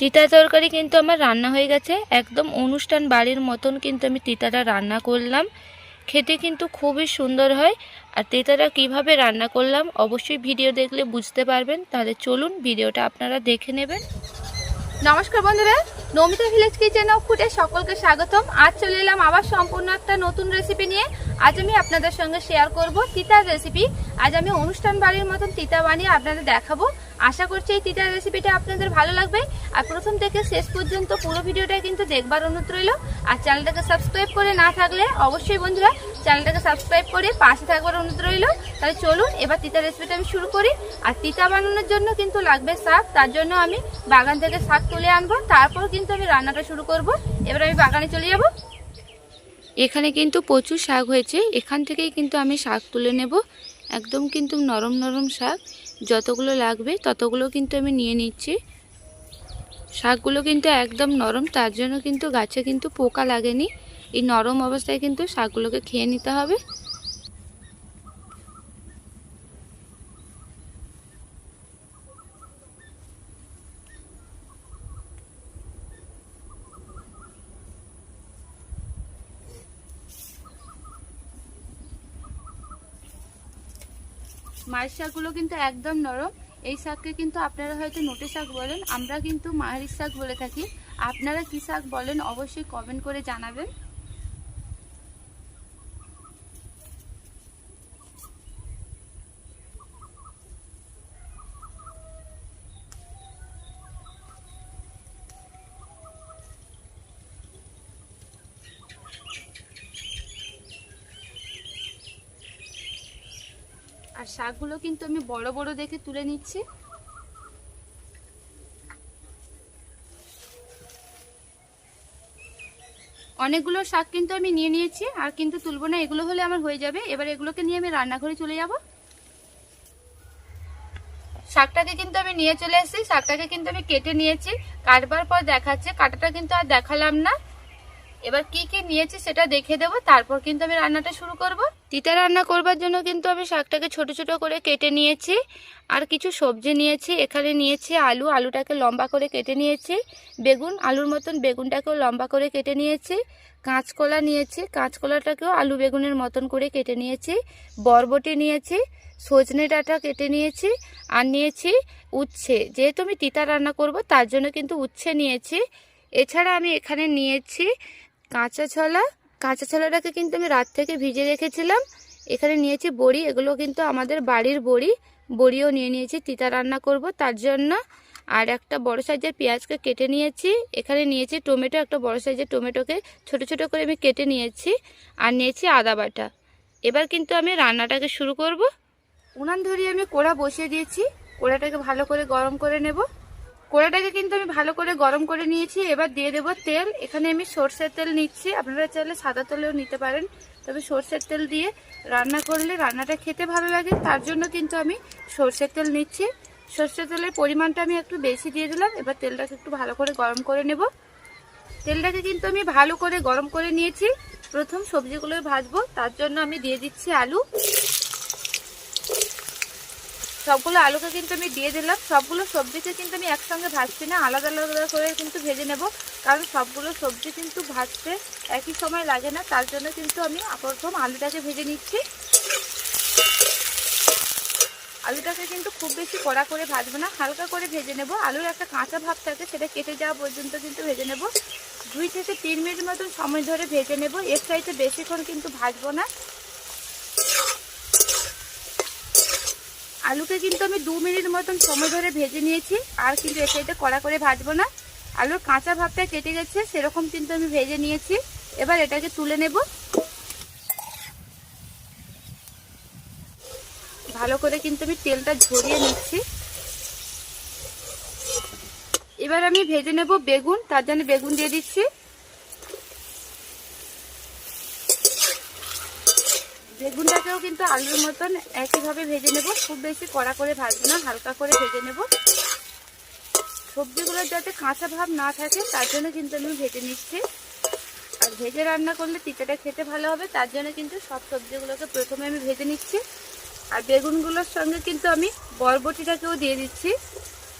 তিতা তরকারি কিন্তু আমার রান্না হয়ে গেছে। একদম অনুষ্ঠান বাড়ির মতন কিন্তু আমি তিতাটা রান্না করলাম। খেতে কিন্তু খুবই সুন্দর হয়। আর তিতাটা কীভাবে রান্না করলাম অবশ্যই ভিডিও দেখলে বুঝতে পারবেন। তাহলে চলুন ভিডিওটা আপনারা দেখে নেবেন। নমস্কার বন্ধুরা, নমিতা ভিলেজ কিচেন অফ ফুডে সকলকে স্বাগতম। আজ চলে এলাম আবার সম্পূর্ণ একটা নতুন রেসিপি নিয়ে। আজ আমি আপনাদের সঙ্গে শেয়ার করব তিতার রেসিপি আজ আমি অনুষ্ঠান বাড়ির মতন তিতা বানিয়ে আপনাদের দেখাবো। আশা করছি এই তিতার রেসিপিটা আপনাদের ভালো লাগবে। আর প্রথম থেকে শেষ পর্যন্ত পুরো ভিডিওটা কিন্তু দেখবার অনুরোধ রইল। আর চ্যানেলটাকে সাবস্ক্রাইব করে না থাকলে অবশ্যই বন্ধুরা চ্যানেলটাকে সাবস্ক্রাইব করে পাশে থাকবার অনুরোধ রইল। তাহলে চলুন, এবার তিতা রেসিপিটা আমি শুরু করি। আর তিতা বানানোর জন্য কিন্তু লাগবে শাক, তার জন্য আমি বাগান থেকে শাক তুলে আনব। তারপর কিন্তু আমি রান্নাটা শুরু করব। এবার আমি বাগানে চলে যাব। এখানে কিন্তু প্রচুর শাক হয়েছে। এখান থেকেই কিন্তু আমি শাক তুলে নেব। একদম কিন্তু নরম নরম শাক। যতগুলো লাগবে ততগুলো কিন্তু আমি নিয়ে নিচ্ছি। শাকগুলো কিন্তু একদম নরম, তার জন্য কিন্তু গাছে কিন্তু পোকা লাগেনি। এই নরম অবস্থায় কিন্তু শাকগুলোকে খেয়ে নিতে হবে। মায়ের শাকগুলো কিন্তু একদম নরম। এই শাককে কিন্তু আপনারা হয়তো নোটে শাক বলেন, আমরা কিন্তু মায়ের শাক বলে থাকি। আপনারা কি শাক বলেন অবশ্যই কমেন্ট করে জানাবেন। শাকগুলো কিন্তু আমি বড় বড় দেখে তুলে নিচ্ছি। অনেকগুলো শাক কিন্তু আমি নিয়ে নিয়েছি, আর কিন্তু তুলবো না, এগুলো হলে আমার হয়ে যাবে। এবার এগুলোকে নিয়ে আমি রান্নাঘরে চলে যাব। শাকটাকে কিন্তু আমি নিয়ে চলে এসেছি, শাকটাকে কিন্তু আমি কেটে নিয়েছি। কাটবার পর দেখাচ্ছে, কাটাটা কিন্তু আর দেখালাম না। এবার কি কি নিয়েছি সেটা দেখে দেবো, তারপর কিন্তু আমি রান্নাটা শুরু করব। তিতা রান্না করবার জন্য কিন্তু আমি শাকটাকে ছোট ছোট করে কেটে নিয়েছি। আর কিছু সবজি নিয়েছি, এখানে নিয়েছি আলু। আলুটাকে লম্বা করে কেটে নিয়েছি। বেগুন, আলুর মতন বেগুনটাকেও লম্বা করে কেটে নিয়েছি। কাঁচকলা নিয়েছি, কাঁচকলাটাকেও আলু বেগুনের মতন করে কেটে নিয়েছি। বরবটি নিয়েছি, সজনে ডাঁটা কেটে নিয়েছি। আর নিয়েছি উচ্ছে। যেহেতু আমি তিতা রান্না করব, তার জন্য কিন্তু উচ্ছে নিয়েছি। এছাড়া আমি এখানে নিয়েছি কাঁচা ছোলা কাঁচা ছোলাটাকে কিন্তু আমি রাত থেকে ভিজে রেখেছিলাম। এখানে নিয়েছি বড়ি, এগুলো কিন্তু আমাদের বাড়ির বড়ি। বড়িও নিয়ে নিয়েছি, তিতা রান্না করব তার জন্য। আর একটা বড় সাইজের পেঁয়াজকে কেটে নিয়েছি। এখানে নিয়েছি টমেটো, একটা বড় সাইজের টমেটোকে ছোট ছোট করে আমি কেটে নিয়েছি। আর নিয়েছি আদা বাটা। এবার কিন্তু আমি রান্নাটাকে শুরু করব। উনান ধরিয়ে আমি কোড়া বসিয়ে দিয়েছি। কোড়াটাকে ভালো করে গরম করে নেব। কোড়াটাকে কিন্তু আমি ভালো করে গরম করে নিয়েছি। এবার দিয়ে দেব তেল। এখানে আমি সর্ষের তেল নিচ্ছি। আপনারা চাইলে সাদা তেলেও নিতে পারেন। তবে সর্ষের তেল দিয়ে রান্না করলে রান্নাটা খেতে ভালো লাগে। তার জন্য কিন্তু আমি সর্ষের তেল নিচ্ছি। সর্ষের তেলের পরিমাণটা আমি একটু বেশি দিয়ে দিলাম। এবার তেলটাকে একটু ভালো করে গরম করে নেব। তেলটাকে কিন্তু আমি ভালো করে গরম করে নিয়েছি। প্রথম সবজিগুলো ভাজবো। তার জন্য আমি দিয়ে দিচ্ছি আলু। সবগুলো আলুকে কিন্তু আমি দিয়ে দিলাম। সবগুলো সবজিকে কিন্তু আমি একসঙ্গে ভাজছি না, আলাদা আলাদা করে কিন্তু ভেজে নেব। কারণ সবগুলো সবজি কিন্তু ভাজতে একই সময় লাগে না, তার জন্য কিন্তু আমি প্রথম আলুটাকে ভেজে নিচ্ছি। আলুটাকে কিন্তু খুব বেশি কড়া করে ভাজবো না, হালকা করে ভেজে নেব। আলুর একটা কাঁচা ভাব থাকে, সেটা কেটে যাওয়া পর্যন্ত কিন্তু ভেজে নেব। দুই থেকে তিন মিনিট মতন সময় ধরে ভেজে নেব। এর চাইতে বেশিক্ষণ কিন্তু ভাজবো না। আলুকে কিন্তু আমি দু মিনিট মতন সময় ধরে ভেজে নিয়েছি। আর কিন্তু এর সাইডে কড়া করে ভাজবো না। আলুর কাঁচা ভাবটা কেটে গেছে, সেরকম কিন্তু আমি ভেজে নিয়েছি। এবার এটাকে তুলে নেব। ভালো করে কিন্তু আমি তেলটা ঝরিয়ে নিচ্ছি। এবার আমি ভেজে নেব বেগুন, তার জন্য বেগুন দিয়ে দিচ্ছি বেগুনটাকেও কিন্তু আলুর মতন একইভাবে ভেজে নেব। খুব বেশি কড়া করে ভাজবো না, হালকা করে ভেজে নেব। সবজিগুলোর যাতে কাঁচা ভাব না থাকে, তার জন্য কিন্তু আমি ভেজে নিচ্ছি। আর ভেজে রান্না করলে তিতাটা খেতে ভালো হবে, তার জন্য কিন্তু সব সবজিগুলোকে প্রথমে আমি ভেজে নিচ্ছি। আর বেগুনগুলোর সঙ্গে কিন্তু আমি বরবটিটাকেও দিয়ে দিচ্ছি।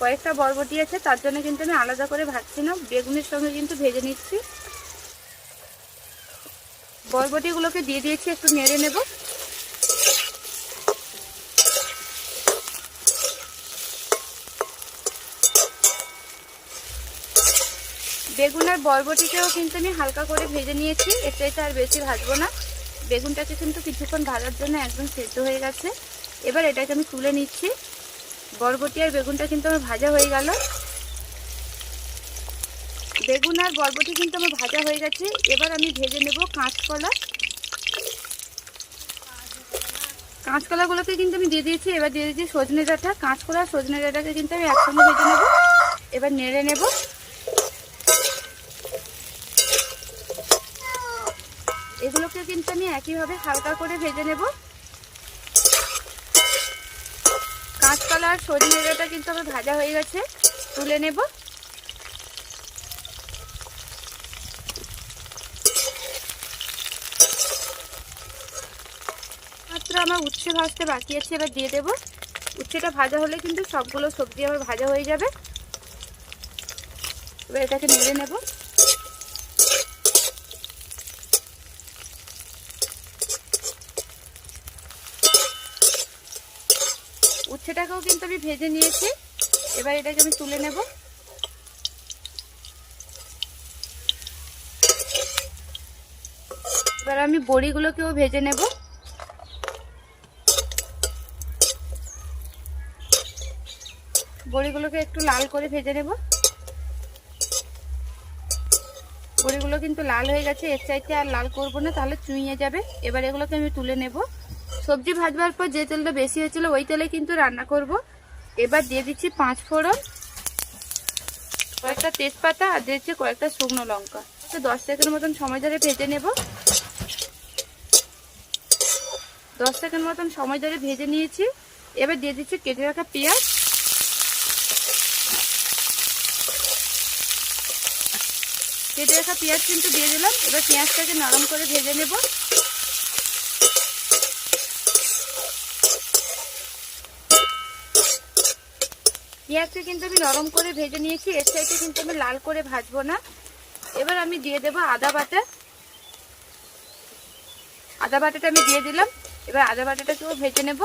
কয়েকটা বরবটি আছে, তার জন্য কিন্তু আমি আলাদা করে ভাজছি না, বেগুনের সঙ্গে কিন্তু ভেজে নিচ্ছি। বরবটিগুলোকে দিয়ে দিয়েছি, একটু নেড়ে নেব। বেগুন আর বরবটিকেও কিন্তু আমি হালকা করে ভেজে নিয়েছি। এর চাইতে আর বেশি ভাজবো না। বেগুনটাকে কিন্তু কিছুক্ষণ ভাজার জন্য একদম সেদ্ধ হয়ে গেছে। এবার এটাকে আমি তুলে নিচ্ছি। বরবটি আর বেগুনটা কিন্তু আমার ভাজা হয়ে গেল। বেগুন আর বরবটি কিন্তু আমার ভাজা হয়ে গেছে। এবার আমি ভেজে নেব কাঁচকলা। কাঁচকলাগুলোকে কিন্তু আমি দিয়ে দিয়েছি। এবার দিয়ে দিয়েছি সজনে ডাঁটা। কাঁচকলা সজনে ডাঁটাকে কিন্তু আমি একসঙ্গে ভেজে নেব। এবার নেড়ে নেব এগুলোকে কিন্তু আমি একইভাবে হালকা করে ভেজে নেব। কাঁচকলা আর সজনে ডাঁটা কিন্তু আমার ভাজা হয়ে গেছে, তুলে নেব। আমার উচ্ছে ভাজতে বাকি আছে, এবার দিয়ে দেব। উচ্ছেটা ভাজা হলে কিন্তু সবগুলো সবজি আবার ভাজা হয়ে যাবে। এবার এটাকে নেড়ে নেব। উচ্ছেটাকেও কিন্তু আমি ভেজে নিয়েছি। এবার এটাকে আমি তুলে নেব। এবার আমি বড়িগুলোকেও ভেজে নেব। বড়িগুলোকে একটু লাল করে ভেজে নেব। বড়িগুলো কিন্তু লাল হয়ে গেছে, এর চাইতে আর লাল করব না, তাহলে চুইয়ে যাবে। এবার এগুলোকে আমি তুলে নেব। সবজি ভাজবার পর যে তেলটা বেশি হয়েছিল, ওই তেলে কিন্তু রান্না করব। এবার দিয়ে দিচ্ছি পাঁচ ফোড়ন, কয়েকটা তেজপাতা, আর দিচ্ছি কয়েকটা শুকনো লঙ্কা। তো দশ সেকেন্ড মতন সময় ধরে ভেজে নেব। দশ সেকেন্ড মতন সময় ধরে ভেজে নিয়েছি। এবার দিয়ে দিচ্ছি কেটে রাখা পেঁয়াজ। কেটে রাখা পেঁয়াজ কিন্তু দিয়ে দিলাম। এবার পেঁয়াজটাকে নরম করে ভেজে নেব। পেঁয়াজটা কিন্তু আমি নরম করে ভেজে নিয়েছি, এর সাইডে কিন্তু আমি লাল করে ভাজবো না। এবার আমি দিয়ে দেবো আদা বাটা। আদা বাটাটা আমি দিয়ে দিলাম, এবার আদা বাটাটাকেও ভেজে নেব।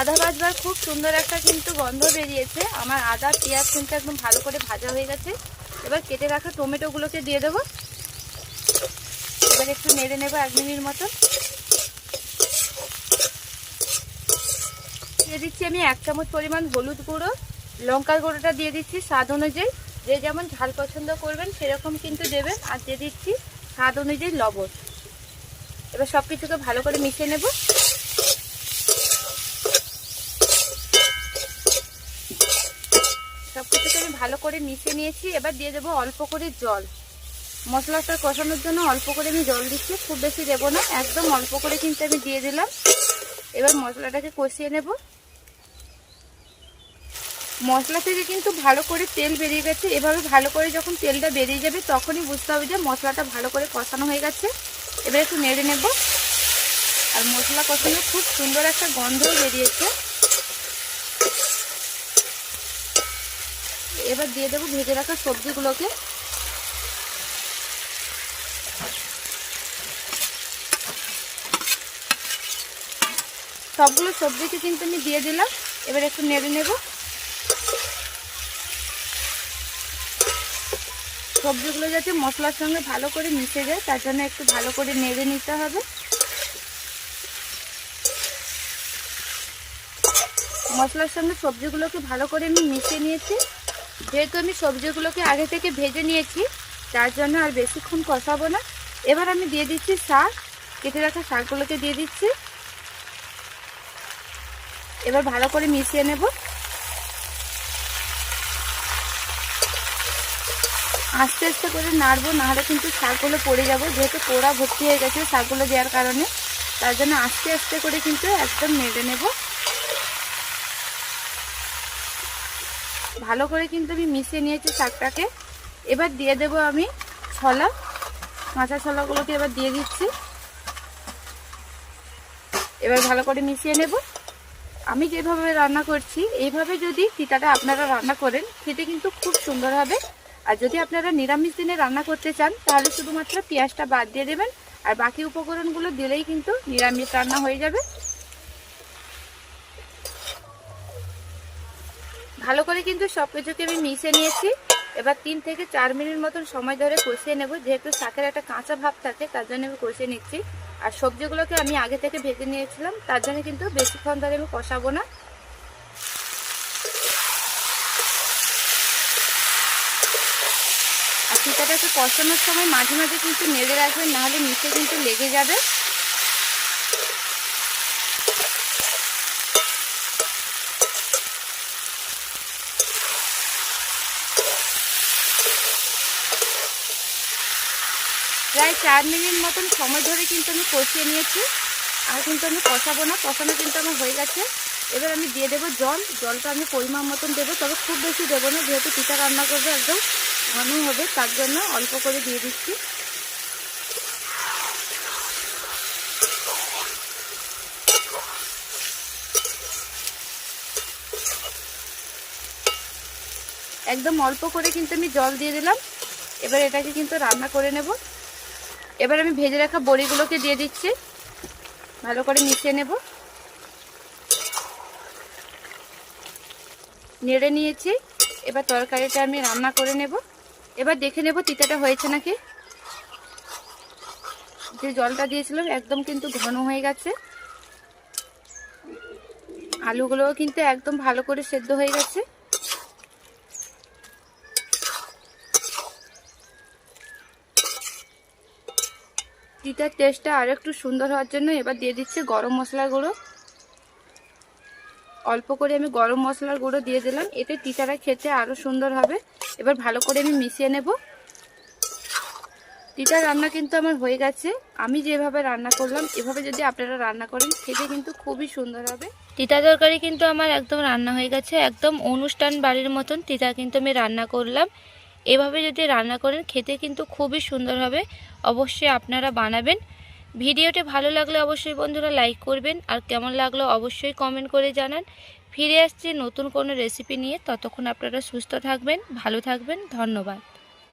আদা ভাজবার খুব সুন্দর একটা কিন্তু গন্ধ বেরিয়েছে। আমার আদা, পেঁয়াজ কিন্তু একদম ভালো করে ভাজা হয়ে গেছে। এবার কেটে রাখা টমেটোগুলোকে দিয়ে দেবো। এবার একটু নেড়ে নেব এক মিনিট মতন। দিয়ে দিচ্ছি আমি এক চামচ পরিমাণ হলুদ গুঁড়ো, লঙ্কার গুঁড়োটা দিয়ে দিচ্ছি স্বাদ অনুযায়ী। যে যেমন ঝাল পছন্দ করবেন সেরকম কিন্তু দেবেন। আর দিয়ে দিচ্ছি স্বাদ অনুযায়ী লবণ। এবার সব কিছুকে ভালো করে মিশিয়ে নেব। সব কিছুকে আমি ভালো করে মিশিয়ে নিয়েছি। এবার দিয়ে দেবো অল্প করে জল। মশলাটা কষানোর জন্য অল্প করে আমি জল দিচ্ছি, খুব বেশি দেবো না, একদম অল্প করে কিন্তু আমি দিয়ে দিলাম। এবার মশলাটাকে কষিয়ে নেব। মশলা থেকে কিন্তু ভালো করে তেল বেরিয়ে গেছে। এভাবে ভালো করে যখন তেলটা বেরিয়ে যাবে, তখনই বুঝতে হবে যে মশলাটা ভালো করে কষানো হয়ে গেছে। এবার একটু নেড়ে নেব। আর মশলা কষানো খুব সুন্দর একটা গন্ধও বেরিয়েছে। এবার দিয়ে দেবো ভেজে রাখা সবজিগুলোকে। সবগুলো সবজিকে কিন্তু আমি দিয়ে দিলাম। এবার একটু নেড়ে নেব। সবজিগুলো যাতে মশলার সঙ্গে ভালো করে মিশে যায়, তার জন্য একটু ভালো করে নেড়ে নিতে হবে। মশলার সঙ্গে সবজিগুলোকে ভালো করে আমি মিশিয়ে নিয়েছি। যেহেতু আমি সবজিগুলোকে আগে থেকে ভেজে নিয়েছি, তার জন্য আর বেশিক্ষণ কষাবো না। এবার আমি দিয়ে দিচ্ছি শাক কেটে রাখা শাকগুলোকে দিয়ে দিচ্ছি। এবার ভালো করে মিশিয়ে নেব। আস্তে আস্তে করে নাড়বো নাহলে কিন্তু শাকগুলো পড়ে যাব। যেহেতু পোড়া ভর্তি হয়ে গেছে শাকগুলো দেওয়ার কারণে, তার জন্য আস্তে আস্তে করে কিন্তু একদম নেড়ে নেব। ভালো করে কিন্তু আমি মিশিয়ে নিয়েছি শাকটাকে। এবার দিয়ে দেব আমি ছলা। কাঁচা ছোলাগুলোকে এবার দিয়ে দিচ্ছি। এবার ভালো করে মিশিয়ে নেব। আমি যেভাবে রান্না করছি, এইভাবে যদি তিতাটা আপনারা রান্না করেন, খেতে কিন্তু খুব সুন্দর হবে। আর যদি আপনারা নিরামিষ দিনে রান্না করতে চান, তাহলে শুধুমাত্র পেঁয়াজটা বাদ দিয়ে দেবেন, আর বাকি উপকরণগুলো দিলেই কিন্তু নিরামিষ রান্না হয়ে যাবে। ভালো করে কিন্তু সব কিছুকে আমি মিশে নিয়েছি। এবার তিন থেকে চার মিনিট মতন সময় ধরে কষিয়ে নেব। যেহেতু শাকের একটা কাঁচা ভাব থাকে, তার জন্য আমি কষিয়ে নিচ্ছি। আর সবজিগুলোকে আমি আগে থেকে ভেজে নিয়েছিলাম, তার জন্য কিন্তু বেশিক্ষণ ধরে আমি কষাবো না। আর চিটাটাকে কষানোর সময় মাঝে মাঝে কিন্তু নেড়ে রাখবেন, নাহলে নিচে কিন্তু লেগে যাবে। প্রায় চার মিনিট মতন সময় ধরে কিন্তু আমি কষিয়ে নিয়েছি। আর কিন্তু আমি কষাবো না, কষানো কিন্তু আমার হয়ে গেছে। এবার আমি দিয়ে দেবো জল। জলটা আমি পরিমাণ মতন দেবো, তবে খুব বেশি দেবো না, যেহেতু পিঠা রান্না করবে একদম ঘন হবে, তার জন্য অল্প করে দিয়ে দিচ্ছি। একদম অল্প করে কিন্তু আমি জল দিয়ে দিলাম। এবার এটাকে কিন্তু রান্না করে নেব। এবার আমি ভেজে রাখা বড়িগুলোকে দিয়ে দিচ্ছি। ভালো করে মিশিয়ে নেব। নেড়ে নিয়েছি। এবার তরকারিটা আমি রান্না করে নেব। এবার দেখে নেব তিতাটা হয়েছে নাকি। যে জলটা দিয়েছিলাম, একদম কিন্তু ঘন হয়ে গেছে। আলুগুলোও কিন্তু একদম ভালো করে সেদ্ধ হয়ে গেছে। তিতার টেস্টটা আর একটু সুন্দর হওয়ার জন্য এবার দিয়ে দিচ্ছি গরম মশলার গুঁড়ো। অল্প করে আমি গরম মশলার গুঁড়ো দিয়ে দিলাম। এতে তিতাটা খেতে আরও সুন্দর হবে। এবার ভালো করে আমি মিশিয়ে নেব। তিতা রান্না কিন্তু আমার হয়ে গেছে। আমি যেভাবে রান্না করলাম, এভাবে যদি আপনারা রান্না করেন, খেতে কিন্তু খুবই সুন্দর হবে। তিতা তরকারি কিন্তু আমার একদম রান্না হয়ে গেছে। একদম অনুষ্ঠান বাড়ির মতন তিতা কিন্তু আমি রান্না করলাম। এভাবে যদি রান্না করেন, খেতে কিন্তু খুবই সুন্দর হবে। অবশ্যই আপনারা বানাবেন। ভিডিওটি ভালো লাগলে অবশ্যই বন্ধুরা লাইক করবেন। আর কেমন লাগল অবশ্যই কমেন্ট করে জানান। ফিরে আসছি নতুন কোনো রেসিপি নিয়ে। ততক্ষণ আপনারা সুস্থ থাকবেন, ভালো থাকবেন। ধন্যবাদ।